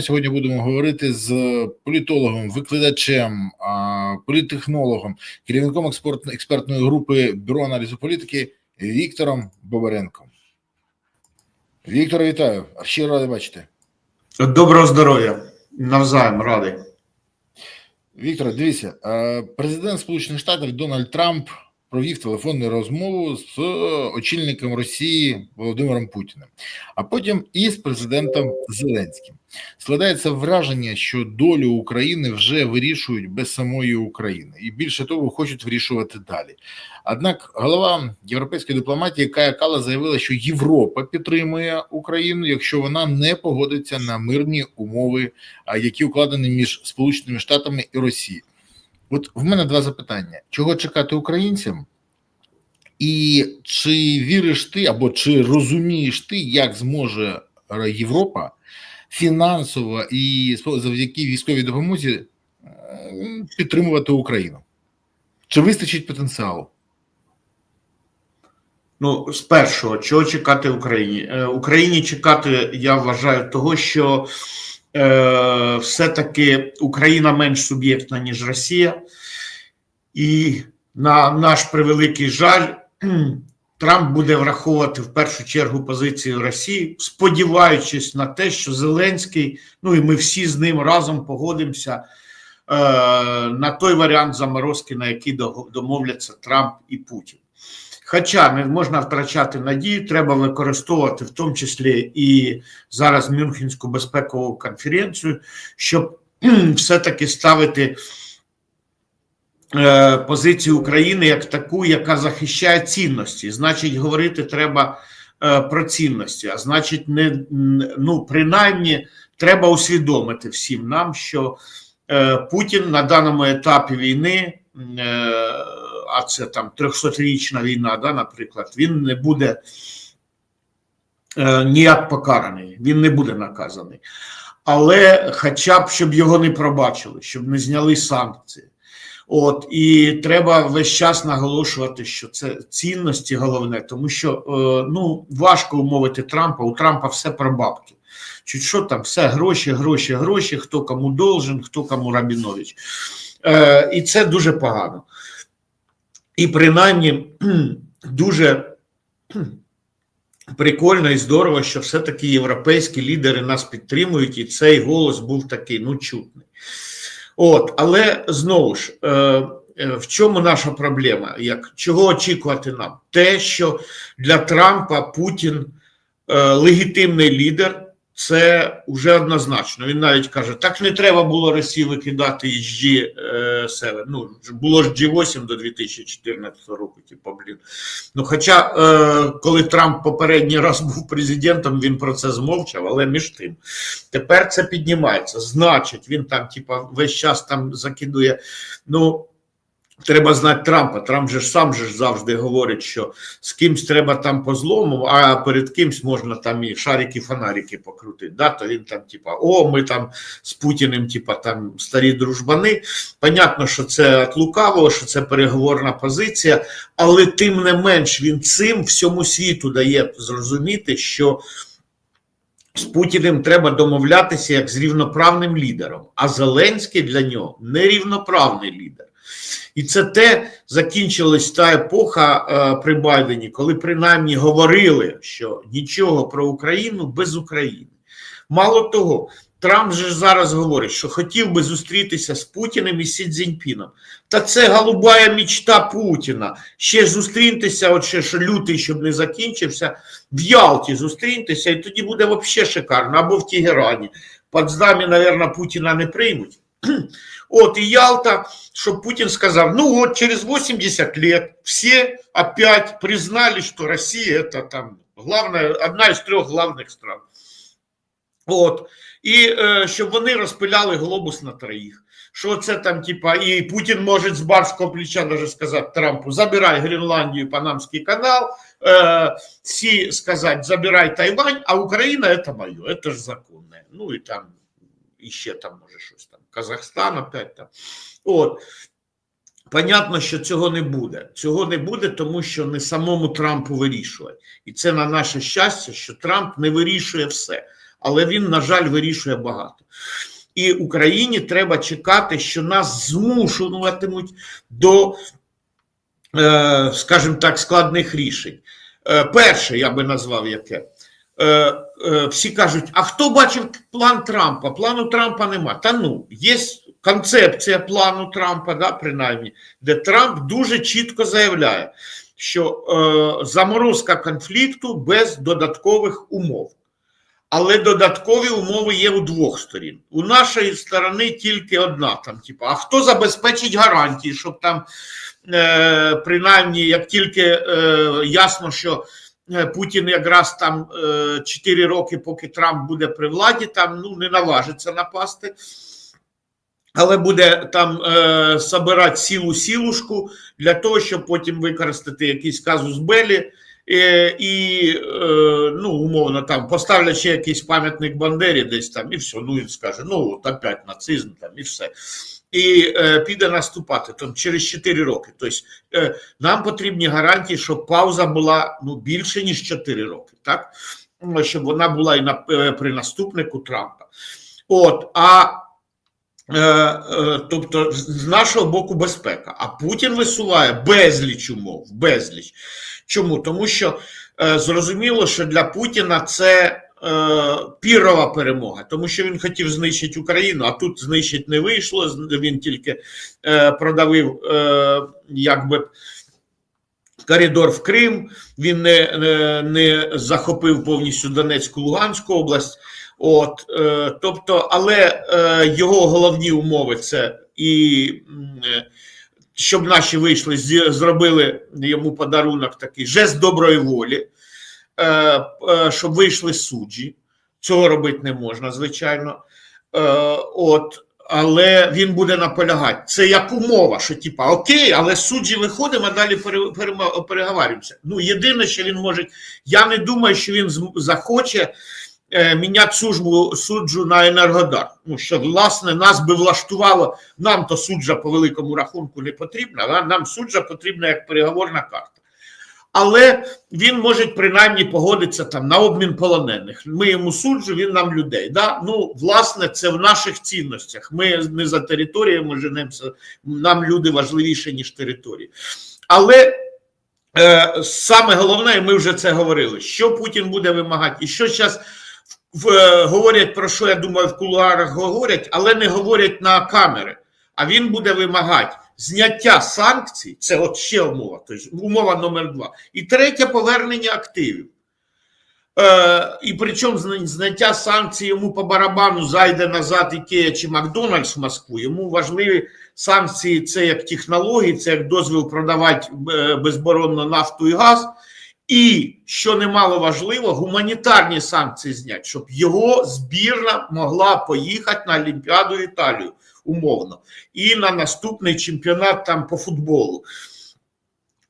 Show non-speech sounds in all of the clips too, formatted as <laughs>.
Сьогодні будемо говорити з політологом, викладачем, політтехнологом, керівником експертної групи Бюро аналізу політики Віктором Бобаренком. Віктор, вітаю. Щиро радий бачити. Доброго здоров'я. Навзаєм радий. Віктор, дивіться, е, президент Сполучених Штатів Дональд Трамп провів телефонну розмову з очільником Росії Володимиром Путіним, а потім і з президентом Зеленським. Складається враження, що долю України вже вирішують без самої України, і більше того, хочуть вирішувати далі. Однак голова європейської дипломатії Кая Кала заявила, що Європа підтримує Україну, якщо вона не погодиться на мирні умови, які укладені між Сполученими Штатами і Росією. От в мене два запитання: чого чекати українцям? І чи віриш ти або чи розумієш ти, як зможе Європа фінансово і завдяки військовій допомозі е, підтримувати Україну? Чи вистачить потенціалу? Ну, з першого, чого чекати Україні? Е, Україні чекати, я вважаю, того, що е, все-таки Україна менш суб'єктна, ніж Росія, і на наш превеликий жаль, <clears throat> Трамп буде враховувати в першу чергу позицію Росії, сподіваючись на те, що Зеленський, ну і ми всі з ним разом погодимося е, на той варіант заморозки, на який домовляться Трамп і Путін. Хоча не можна втрачати надію, треба використовувати в тому числі і зараз Мюнхенську безпекову конференцію, щоб <clears throat> все-таки ставити е, позицію України як таку, яка захищає цінності. Значить, говорити треба е, про цінності. А значить, не ну принаймні треба усвідомити всім нам, що е, Путін на даному етапі війни а це там 300-річна війна, да, наприклад, він не буде е, ніяк покараний, він не буде наказаний. Але хоча б щоб його не пробачили, щоб не зняли санкції. От і треба весь час наголошувати, що це цінності головне, тому що е, ну важко умовити Трампа. У Трампа все про бабки. Чуть що там, все гроші, гроші, гроші, хто кому должен, хто кому Рабінович. Е, І це дуже погано. І принаймні дуже прикольно і здорово, що все-таки європейські лідери нас підтримують, і цей голос був такий ну чутний. От, але знову ж, е, е, в чому наша проблема? Як Чого очікувати нам? Те, що для Трампа Путін е, легітимний лідер. Це вже однозначно. Він навіть каже: так не треба було Росії викидати із G7. Ну було ж G8 до 2014 року. Типу, блін. Ну, хоча, е, коли Трамп попередній раз був президентом, він про це змовчав, але між тим тепер це піднімається. Значить, він там, типа, весь час там закидує. Ну Треба знати Трампа. Трамп же ж сам же ж завжди говорить, що з кимсь треба там по злому, а перед кимсь можна там і шарики, фонарики покрутити. Да? То він там, типа, о, ми там з Путіним, типа там старі дружбани. Понятно, що це от лукавого, що це переговорна позиція, але тим не менш він цим всьому світу дає зрозуміти, що. З Путіним треба домовлятися як з рівноправним лідером, а Зеленський для нього нерівноправний лідер. І це те закінчилась та епоха е, при Байдені, коли принаймні говорили, що нічого про Україну без України. Мало того, Трамп же зараз говорить, що хотів би зустрітися з Путіним і Сі Цзіньпіном. Та це голубая мічта Путіна. Ще зустріньтеся, от ще що лютий, щоб не закінчився, в Ялті зустріньтеся, і тоді буде взагалі шикарно, або в Тегерані. Потсдамі, мабуть, Путіна не приймуть. <clears throat> От и Ялта, чтобы Путин сказал, ну вот через 80 лет все опять признали, что Россия это там главная, одна из трех главных стран. От. І е, щоб вони розпиляли глобус на троїх. Що це там, типа, і Путін може з барського плеча даже сказати Трампу: забирай Гренландію, Панамський канал, е, всі сказати, забирай Тайвань, а Україна це моє, це ж законне. Ну і там і ще там може щось там. Казахстан опять там. От. Понятно, що цього не буде. Цього не буде, тому що не самому Трампу вирішувати. І це на наше щастя, що Трамп не вирішує все. але він, на жаль, вирішує багато. І Україні треба чекати, що нас змушуватимуть до, е, скажімо так, складних рішень. Е, Перше, я би назвав яке. Е, Всі кажуть: а хто бачив план Трампа? Плану Трампа нема. Та ну, є концепція плану Трампа, да, принаймні, де Трамп дуже чітко заявляє, що е, заморозка конфлікту без додаткових умов. Але додаткові умови є у двох сторін. У нашої сторони тільки одна там, типу, а хто забезпечить гарантії, щоб там, е, принаймні, як тільки е, ясно, що Путін якраз там е, 4 роки, поки Трамп буде при владі, там ну, не наважиться напасти. Але буде там е, собирати сілу сілушку для того, щоб потім використати якийсь казус Белі е, і, е, ну, умовно, там поставлять ще якийсь пам'ятник Бандері десь там, і все. Ну він скаже, ну от опять нацизм там і все. І е, піде наступати там через 4 роки. Тобто е, нам потрібні гарантії, щоб пауза була ну, більше ніж 4 роки, так? Щоб вона була і на, е, при наступнику Трампа. От, а Е, е, Тобто, з нашого боку безпека. А Путін висуває безліч умов, безліч. Чому? Тому що е, зрозуміло, що для Путіна це пірова перемога, тому що він хотів знищити Україну, а тут знищити не вийшло. Він тільки е, продавив е, якби. Коридор в Крим, він не, не, захопив повністю Донецьку Луганську область. От, е, тобто, але е, його головні умови це і е, щоб наші вийшли, зробили йому подарунок такий жест доброї волі, е, е, щоб вийшли суджі. Цього робити не можна, звичайно. Е, от, але він буде наполягати. Це як умова, що типа окей, але суджі виходимо, а далі пере, перема- переговарюємося. Ну, єдине, що він може, я не думаю, що він захоче е, міняти службу суджу на енергодар. Ну що власне нас би влаштувало. Нам то суджа по великому рахунку не потрібна, нам суджа потрібна як переговорна карта. Але він може принаймні погодитися там на обмін полонених. Ми йому суджу, він нам людей. Да? Ну, власне, це в наших цінностях. Ми не за територіями женемося, нам люди важливіші, ніж території. Але е, саме головне, і ми вже це говорили, що Путін буде вимагати, і що зараз в, е, говорять про що я думаю, в кулуарах говорять, але не говорять на камери. А він буде вимагати зняття санкцій. Це от ще умова, тобто умова номер два. І третє повернення активів. Е, і причому зняття санкцій йому по барабану зайде назад Ікея чи Макдональдс в Москву. Йому важливі санкції це як технології, це як дозвіл продавати е, безборонно нафту і газ. І що немало важливо, гуманітарні санкції зняти, щоб його збірна могла поїхати на Олімпіаду в Італію умовно, і на наступний чемпіонат там по футболу.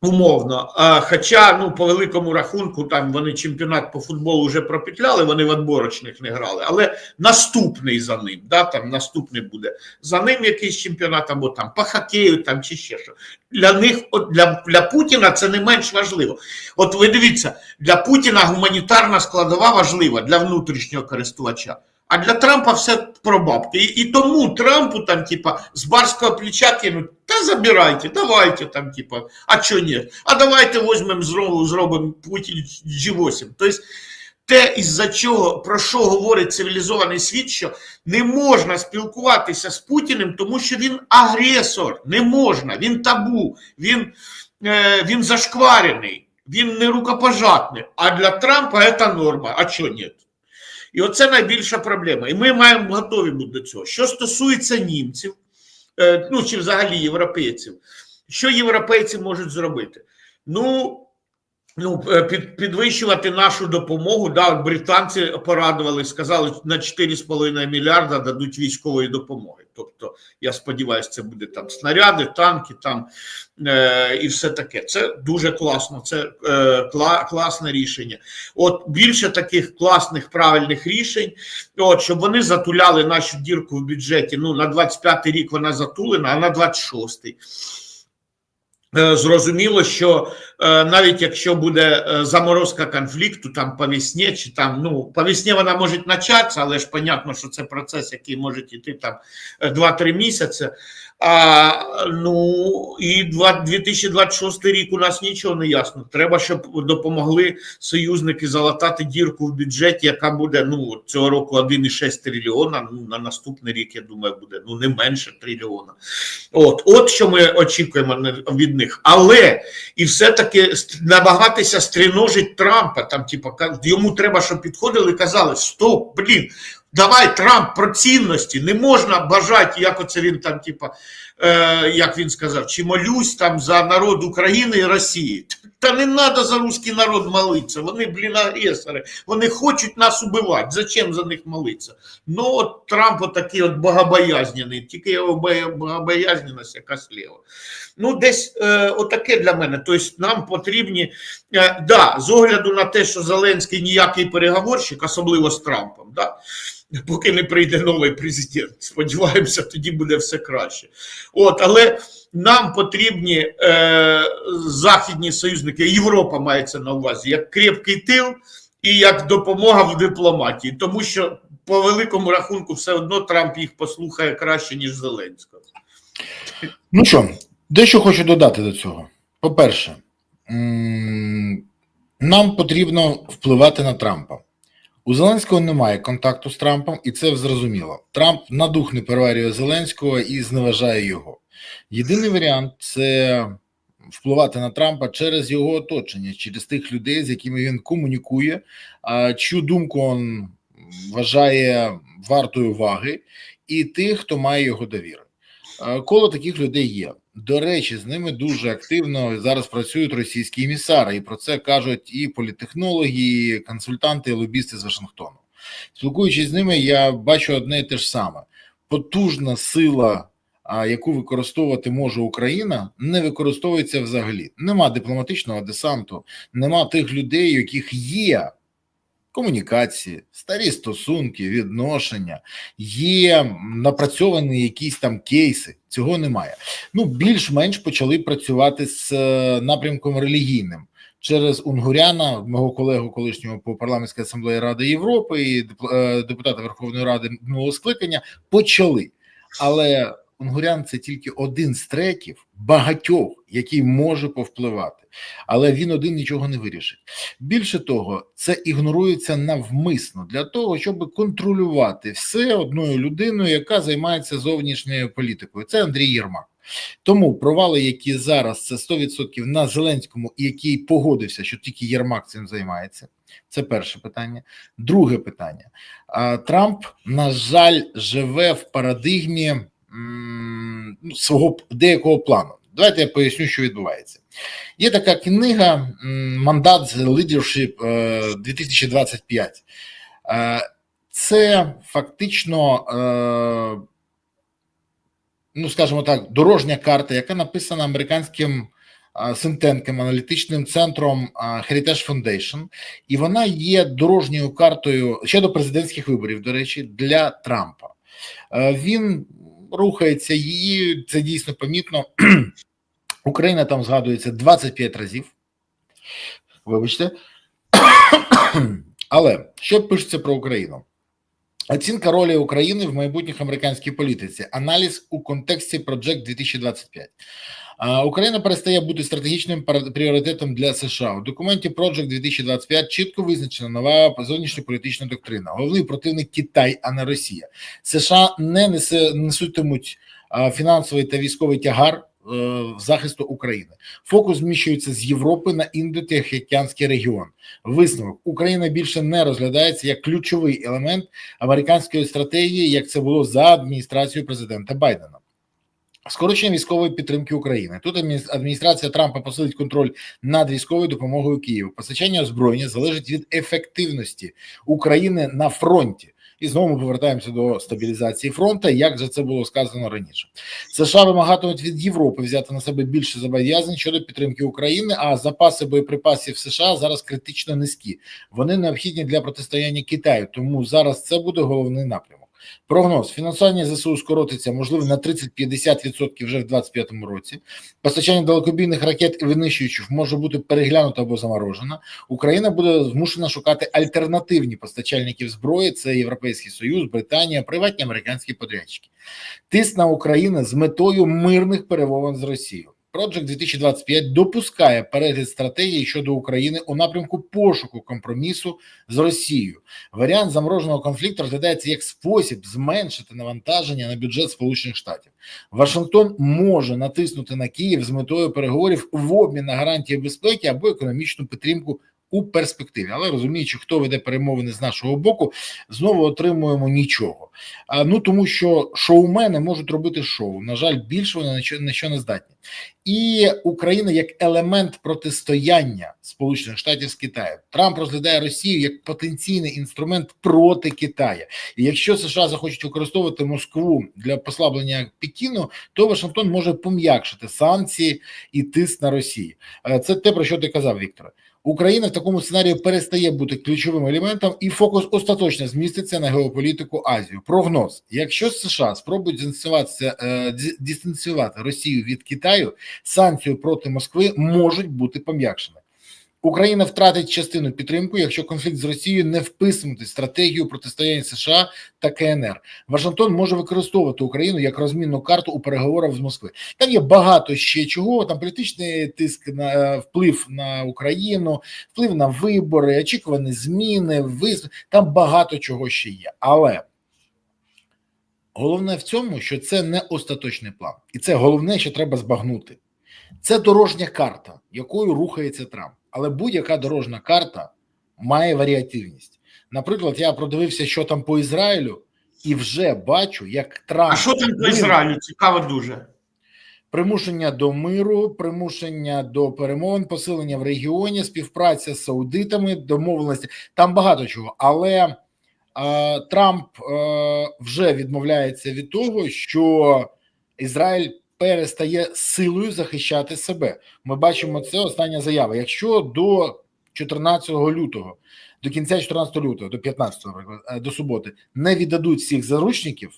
Умовно, а, хоча ну по великому рахунку там вони чемпіонат по футболу вже пропетляли, вони в отборочних не грали, але наступний за ним, да, там наступний буде за ним якийсь чемпіонат, або там по хокею, там чи ще що. Для них, от для, для Путіна це не менш важливо. От ви дивіться, для Путіна гуманітарна складова важлива для внутрішнього користувача. А для Трампа все про бабки. І, і тому Трампу там, типа, з барського плеча кинуть, та забирайте, давайте там, типа, а чого ні? А давайте візьмемо, зробимо, зробимо Путін G8. Тобто, те, із-за чого, про що говорить цивілізований світ, що не можна спілкуватися з Путіним, тому що він агресор, не можна, він табу, він, е, він зашкварений, він не рукопожатний. А для Трампа це норма. А чого ні? І оце найбільша проблема. І ми маємо готові бути до цього. Що стосується німців, е, ну чи взагалі європейців, що європейці можуть зробити? Ну, ну е, під, підвищувати нашу допомогу. Да, британці порадували, сказали, на 4,5 мільярда дадуть військової допомоги. Тобто, я сподіваюся, це буде там снаряди, танки там е, і все таке. Це дуже класно, це е, кла, класне рішення. От більше таких класних правильних рішень, от щоб вони затуляли нашу дірку в бюджеті. Ну на 25-й рік вона затулена, а на 26-й. Е, Зрозуміло, що е, навіть якщо буде е, заморозка конфлікту там по весні, чи там ну по весні вона може початися, але ж понятно, що це процес, який може йти там е, 2-3 місяці. А ну і два- 2026 рік у нас нічого не ясно. Треба, щоб допомогли союзники залатати дірку в бюджеті, яка буде ну цього року 1,6 трильйона. Ну на наступний рік я думаю, буде ну не менше трильйона. От, от що ми очікуємо від них. Але і все-таки намагатися стріножить Трампа. Там, типу, йому треба, щоб підходили і казали: Стоп, блін, давай Трамп про цінності. Не можна бажати, як оце він там, типу, е, як він сказав, чи молюсь там за народ України і Росії. Та не треба за руський народ молитися. Вони, блін, агресори. Вони хочуть нас убивати. Зачем за них молитися? Ну, от Трамп отакий от богобоязнений, тільки його боя- богобоязненість якась ліва. Ну, десь е, отаке для мене. Тобто нам потрібні, е, да, з огляду на те, що Зеленський ніякий переговорщик, особливо з Трампом, да, поки не прийде новий президент. Сподіваємося, тоді буде все краще. От, але нам потрібні е, західні союзники, Європа мається на увазі, як крепкий тил і як допомога в дипломатії, тому що по великому рахунку все одно Трамп їх послухає краще, ніж Зеленського. Ну що, дещо хочу додати до цього. По-перше, нам потрібно впливати на Трампа. У Зеленського немає контакту з Трампом, і це зрозуміло. Трамп на дух не переварює Зеленського і зневажає його. Єдиний варіант це впливати на Трампа через його оточення, через тих людей, з якими він комунікує, чию думку він вважає вартою уваги, і тих, хто має його довіру. Е, Коло таких людей є. До речі, з ними дуже активно зараз працюють російські емісари, і про це кажуть і політехнологи, і консультанти, і лобісти з Вашингтону. Спілкуючись з ними, я бачу одне і те ж саме: потужна сила, яку використовувати може Україна, не використовується взагалі. Нема дипломатичного десанту, нема тих людей, яких є комунікації, старі стосунки, відношення, є напрацьовані якісь там кейси. Цього немає. Ну, більш-менш почали працювати з е, напрямком релігійним через Унгуряна, мого колегу колишнього по парламентській асамблеї Ради Європи і е, депутата Верховної Ради минулого скликання. Почали, але Унгурян це тільки один з треків багатьох, який може повпливати, але він один нічого не вирішить. Більше того, це ігнорується навмисно для того, щоб контролювати все одною людиною, яка займається зовнішньою політикою. Це Андрій Єрмак. Тому провали, які зараз це 100% на Зеленському, який погодився, що тільки Єрмак цим займається. Це перше питання. Друге питання. Трамп, на жаль, живе в парадигмі свого деякого плану. Давайте я поясню, що відбувається. Є така книга Мандат Leadership е, 2025. Е, Це фактично, е, ну скажімо так, дорожня карта, яка написана американським е, синтенком, аналітичним центром е, Heritage Foundation, і вона є дорожньою картою ще до президентських виборів, до речі, для Трампа. Е, Він рухається її, це дійсно помітно. <clears throat> Україна там згадується 25 разів. Вибачте. <clears throat> Але що пишеться про Україну? Оцінка ролі України в майбутніх американській політиці. Аналіз у контексті Project 2025. Україна перестає бути стратегічним пріоритетом для США. У документі Project 2025 чітко визначена нова зовнішньополітична доктрина. Головний противник Китай, а не Росія. США не несутимуть фінансовий та військовий тягар захисту України. Фокус зміщується з Європи на індотихоокеанський регіон. Висновок Україна більше не розглядається як ключовий елемент американської стратегії, як це було за адміністрацією президента Байдена. Скорочення військової підтримки України. Тут адміністрація Трампа посилить контроль над військовою допомогою Києву. Постачання озброєння залежить від ефективності України на фронті. І знову ми повертаємося до стабілізації фронту, як же це було сказано раніше. США вимагатимуть від Європи взяти на себе більше зобов'язань щодо підтримки України, а запаси боєприпасів США зараз критично низькі. Вони необхідні для протистояння Китаю, тому зараз це буде головний напрямок. Прогноз: фінансування ЗСУ скоротиться, можливо, на 30-50% вже в 2025 році. Постачання далекобійних ракет і винищувачів може бути переглянуто або заморожено. Україна буде змушена шукати альтернативні постачальників зброї. Це Європейський Союз, Британія, приватні американські подрядчики. Тиск на Україну з метою мирних перемовин з Росією. Project 2025 допускає перегляд стратегії щодо України у напрямку пошуку компромісу з Росією. Варіант замороженого конфлікту розглядається як спосіб зменшити навантаження на бюджет Сполучених Штатів. Вашингтон може натиснути на Київ з метою переговорів в обмін на гарантії безпеки або економічну підтримку у перспективі. Але розуміючи, хто веде перемовини з нашого боку, знову отримуємо нічого. А, ну тому що шоумени можуть робити шоу. На жаль, більше вони на що, не здатні. І Україна як елемент протистояння Сполучених Штатів з Китаєм. Трамп розглядає Росію як потенційний інструмент проти Китаю. І якщо США захочуть використовувати Москву для послаблення Пекіну, то Вашингтон може пом'якшити санкції і тиск на Росію. Е, Це те про що ти казав, Вікторе. Україна в такому сценарії перестає бути ключовим елементом, і фокус остаточно зміститься на геополітику Азію. Прогноз: якщо США спробують дистанціюватися, е, дистанціювати Росію від Китаю, санкції проти Москви можуть бути пом'якшені. Україна втратить частину підтримку, якщо конфлікт з Росією не вписувати стратегію протистояння США та КНР. Вашингтон може використовувати Україну як розмінну карту у переговорах з Москви. Там є багато ще чого. Там політичний тиск на е, вплив на Україну, вплив на вибори, очікувані зміни, вис... там багато чого ще є. Але головне в цьому, що це не остаточний план, і це головне, що треба збагнути. Це дорожня карта, якою рухається Трамп. Але будь-яка дорожня карта має варіативність. Наприклад, я продивився, що там по Ізраїлю, і вже бачу, як Трамп А що там по Ізраїлю? Цікаво дуже. примушення до миру, примушення до перемовин, посилення в регіоні, співпраця з саудитами, домовленості. Там багато чого. Але е, Трамп е, вже відмовляється від того, що Ізраїль перестає силою захищати себе. Ми бачимо це остання заява. Якщо до 14 лютого, до кінця 14 лютого, до 15, е, до суботи, не віддадуть всіх заручників.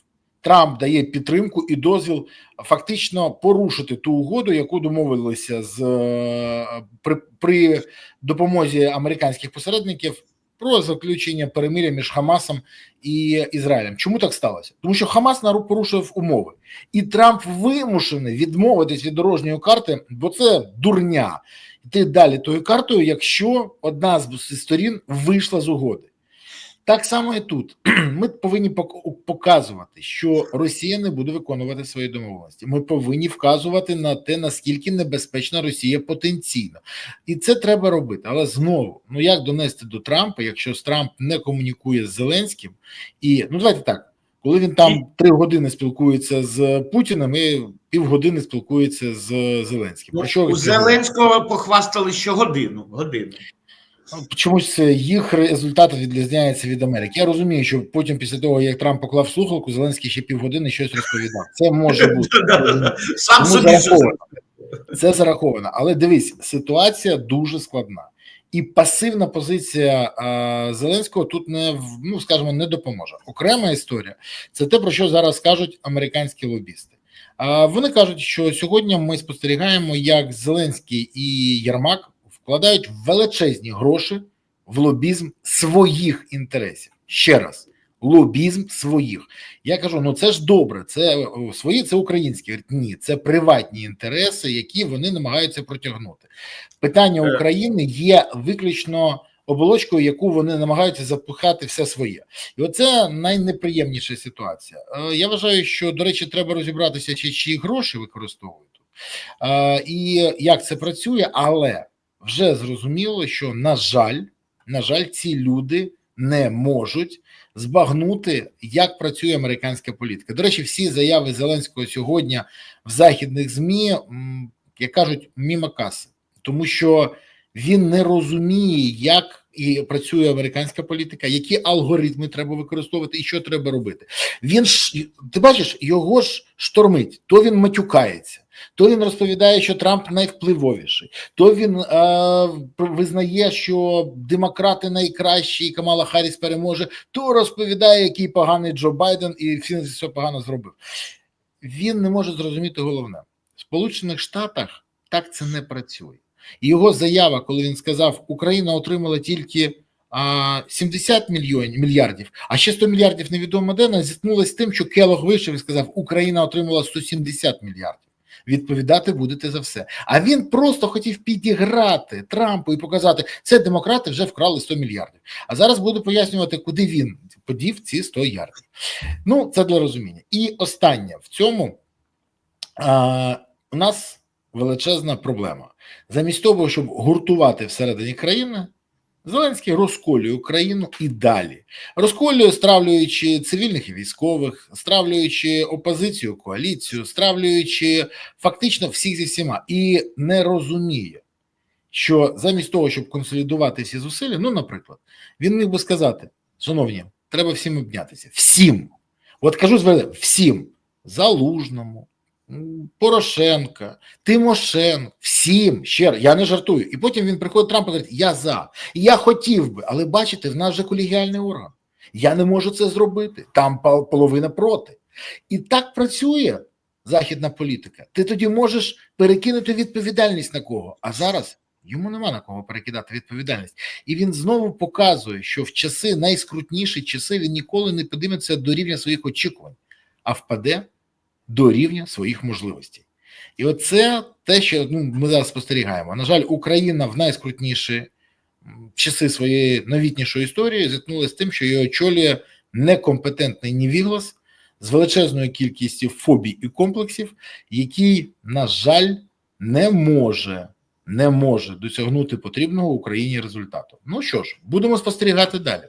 Трамп дає підтримку і дозвіл фактично порушити ту угоду, яку домовилися з е, при, при допомозі американських посередників про заключення перемиря між Хамасом і Ізраїлем. Чому так сталося? Тому що Хамас порушив умови, і Трамп вимушений відмовитись від дорожньої карти, бо це дурня. Йти далі тою картою, якщо одна з сторін вийшла з угоди. Так само і тут <clears throat> ми повинні показувати, що Росія не буде виконувати свої домовленості. Ми повинні вказувати на те, наскільки небезпечна Росія потенційно, і це треба робити. Але знову, ну як донести до Трампа, якщо Трамп не комунікує з Зеленським, і ну давайте так. Коли він там три години спілкується з Путіним і півгодини спілкується з Зеленським. Ну, Про що у? Зеленського похвастали що годину. годину. Чомусь їх результати відрізняються від Америки. Я розумію, що потім, після того, як Трамп поклав слухалку, Зеленський ще півгодини щось розповідав. Це може бути. <laughs> Сам собі зараховано. Це зараховано. Але дивись, ситуація дуже складна. І пасивна позиція а, Зеленського тут не ну скажімо, не допоможе. Окрема історія це те, про що зараз кажуть американські лобісти. А вони кажуть, що сьогодні ми спостерігаємо, як Зеленський і Єрмак вкладають величезні гроші в лобізм своїх інтересів. Ще раз, лобізм своїх. Я кажу: ну це ж добре, це свої, це українські. Ні, це приватні інтереси, які вони намагаються протягнути. Питання Е. України є виключно оболочкою, яку вони намагаються запихати все своє, і оце найнеприємніша ситуація. Е, Я вважаю, що до речі, треба розібратися, чи чиї гроші використовують Е, і як це працює, але вже зрозуміло, що на жаль, на жаль, ці люди не можуть збагнути, як працює американська політика. До речі, всі заяви Зеленського сьогодні в західних змі, як кажуть, мімо каси, тому що він не розуміє, як і працює американська політика, які алгоритми треба використовувати і що треба робити. Він ж ти бачиш, його ж штормить, то він матюкається, То він розповідає, що Трамп найвпливовіший, то він е, визнає, що демократи найкращі, і Камала Харріс переможе, то розповідає, який поганий Джо Байден, і він все погано зробив. Він не може зрозуміти головне: в Сполучених Штатах так це не працює. І його заява, коли він сказав, Україна отримала тільки а, 70 мільйонів мільярдів, а ще 100 мільярдів невідомо де, вона зіткнулася з тим, що Келог вийшов і сказав, Україна отримала 170 мільярдів. Відповідати будете за все. А він просто хотів підіграти Трампу і показати, це демократи вже вкрали 100 мільярдів. А зараз буду пояснювати, куди він подів ці 100 ярдів. Ну, це для розуміння. І останнє в цьому а, у нас величезна проблема. Замість того, щоб гуртувати всередині країни, Зеленський розколює Україну і далі. Розколює, стравлюючи цивільних і військових, стравлюючи опозицію, коаліцію, стравлюючи фактично всіх зі всіма, і не розуміє, що замість того, щоб консолідувати ці зусилля, ну, наприклад, він міг би сказати: шановні, треба всім обнятися. Всім. От кажу звернення, всім залужному. Порошенка, Тимошенко, всім ще раз, я не жартую. І потім він приходить Трамп і говорить: Я за, я хотів би, але бачите, в нас вже колегіальний орган. Я не можу це зробити. Там половина проти. І так працює західна політика. Ти тоді можеш перекинути відповідальність на кого. А зараз йому нема на кого перекидати відповідальність. І він знову показує, що в часи найскрутніші часи він ніколи не подиметься до рівня своїх очікувань, а впаде до рівня своїх можливостей. І оце те, що ну, ми зараз спостерігаємо. На жаль, Україна в найскрутніші часи своєї новітнішої історії зіткнулася з тим, що її очолює некомпетентний Нівіглас з величезною кількістю фобій і комплексів, який, на жаль, не може, не може досягнути потрібного Україні результату. Ну що ж, будемо спостерігати далі.